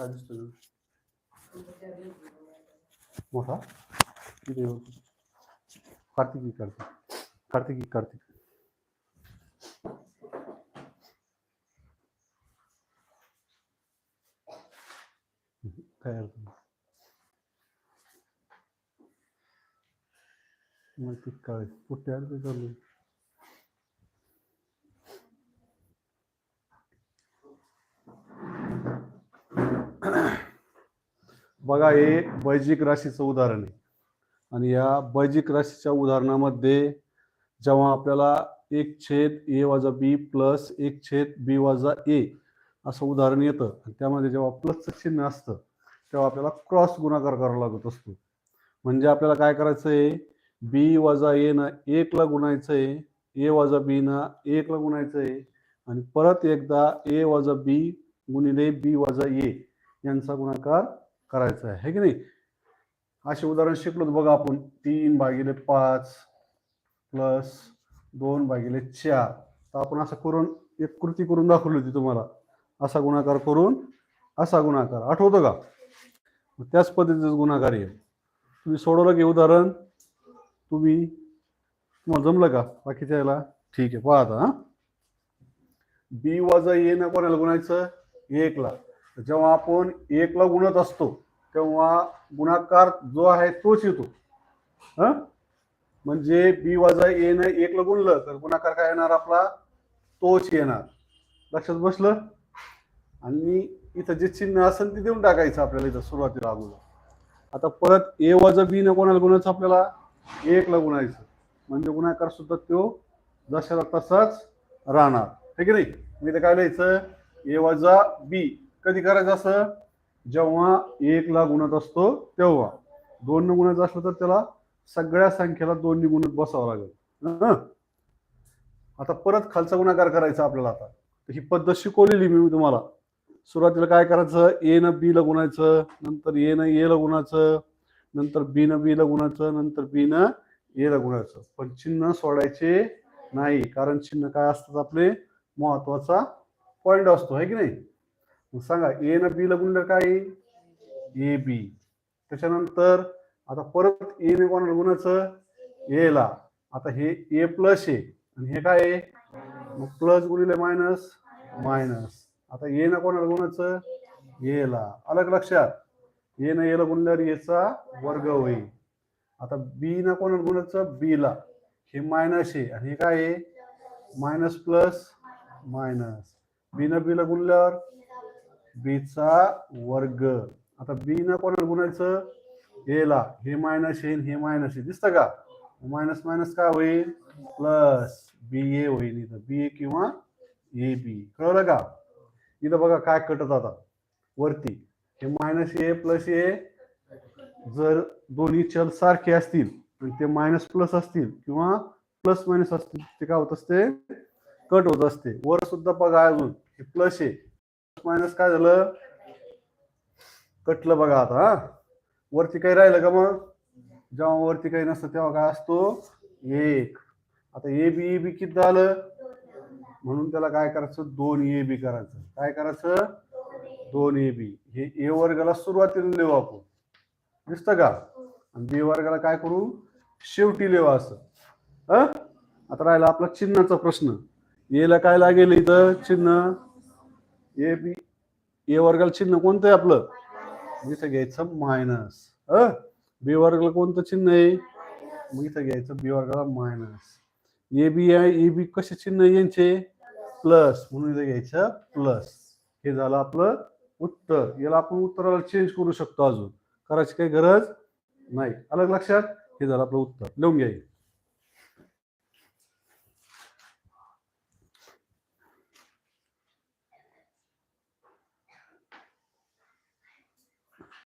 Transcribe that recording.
काय दिसतो मोठा किती कार्तिकी कार्तिक. कार्तिकी कार्तिक. काय अर्थ मग ती काय? कुठे अर्थ चालू आहे? बघा हे बैजिक राशीचं उदाहरण आहे. आणि या बैजिक राशीच्या उदाहरणामध्ये जेव्हा आपल्याला एक छेद ए वाजा बी प्लस एक छेद बी वाजा ए असं उदाहरण येतं आणि त्यामध्ये जेव्हा प्लसचं चिन्ह असतं तेव्हा आपल्याला क्रॉस गुणाकार करावा लागत असतो. म्हणजे आपल्याला काय करायचं आहे बी वाजा ए ना एकला गुणायचं आहे ए वाजा बी ना एकला गुणायचं आहे आणि परत एकदा ए वाजा बी गुणिले बी वाजा ए यांचा गुणाकार करायचं आहे की नाही? असे उदाहरण शिकलो बघा आपण. तीन भागिले पाच प्लस दोन भागिले चार. तर आपण असं करून एक कृती करून दाखवली होती तुम्हाला. असा गुणाकार करून असा गुणाकार. आठवतं का? त्याच पद्धतीचं गुणाकार आहे. तुम्ही सोडवलं की उदाहरण? तुम्ही तुम्हाला जमलं का बाकीच्या याला? ठीक आहे पाहता हा. बी वाजा ए ना कोणाला गुणायचं? एकला. तर जेव्हा आपण एकला गुणत असतो तेव्हा गुणाकार जो आहे तोच येतो. हा? म्हणजे बी वजा ए न एकला गुणलं तर गुणाकार काय येणार आपला? तोच येणार. लक्षात बसलं? आणि इथं जे चिन्ह असेल ते देऊन टाकायचं आपल्याला इथं सुरुवातीला अगोदर. आता परत ए वजा बी न कोणाला गुणायचं आपल्याला? एकला गुणायचं. म्हणजे गुणाकार सुद्धा तो जशाला तसाच राहणार. ठीक आहे नाही? मी इथं काय लिहायचं? ए वजा बी कधी करायचं असं? जेव्हा एकला गुणत असतो तेव्हा. दोन गुणाचं असलं तर त्याला सगळ्या संख्येला दोन गुणत बसावं लागेल. आता परत खालचा गुणाकार करायचा आपल्याला आता. ही पद्धत शिकवलेली मी तुम्हाला. सुरुवातीला काय करायचं? ए न बी ला गुणायचं नंतर ए न ए ला गुणाचं नंतर बी न बी ला गुणाचं नंतर बी न ए ला गुणायचं. पण चिन्ह सोडायचे नाही. कारण चिन्ह काय असतात आपले? महत्त्वाचा पॉइंट असतो. आहे की नाही? मग सांगा ए न बी ला गुणलं काय ए बी त्याच्यानंतर आता परत ए ने कोणाला गुणायचं ए ला. आता हे ए प्लस आहे आणि हे काय आहे? मग प्लस गुणिले मायनस मायनस आता ए ना कोणाला गुणायचं ए ला. अलग लक्षात? ए ना एला गुणल्यावर एचा वर्ग होईल. आता बी ना कोणाला गुणायचं बी ला. हे मायनस आहे आणि हे काय आहे? मायनस प्लस मायनस बी ना बी ला गुणल्यावर बीचा वर्ग. आता बी ना कोणाला गुणायचं? ए ला. हे मायनस येईन हे मायनस येईल दिसतं का? मायनस मायनस काय होईल? प्लस बी ए होईल इथं. बी ए किंवा ए बी कळलं का? इथं बघा काय कटत आता. वरती. हे मायनस ए प्लस ए जर दोन्ही चल सारखे असतील आणि ते मायनस प्लस असतील किंवा प्लस मायनस असतील. ते काय होत असते? कट होत असते. वर सुद्धा बघा अजून. हे प्लस आहे मायनस काय झालं? कटलं बघा आता हा. वरती काही राहिलं का मग? जेव्हा वरती काही नसतं तेव्हा काय असतो? एक. आता ए बी ए बी किती झालं? म्हणून त्याला काय करायचं? दोन ए बी करायचं. काय करायचं? दोन ए बी. हे ए वर्गाला सुरुवातीला लिहू आपण. दिसतं का? आणि बी वर्गाला काय करू? शेवटी लेवा असं. आता राहिला आपला चिन्हाचा प्रश्न. येला काय लागेल इथं? चिन्ह. ए बी ए वर्गाला चिन्ह कोणतं आहे आपलं? मग इथं घ्यायचं मायनस अ बी वर्गाला कोणतं चिन्ह आहे? मग इथं घ्यायचं बी वर्गाला मायनस ए बी आहे ए बी कसे चिन्ह आहे यांचे? प्लस म्हणून इथं घ्यायचं प्लस हे झालं आपलं उत्तर. याला आपण उत्तराला चेंज करू शकतो अजून. करायची काही गरज नाही. अलग लक्षात? हे झालं आपलं उत्तर. लिहून घ्या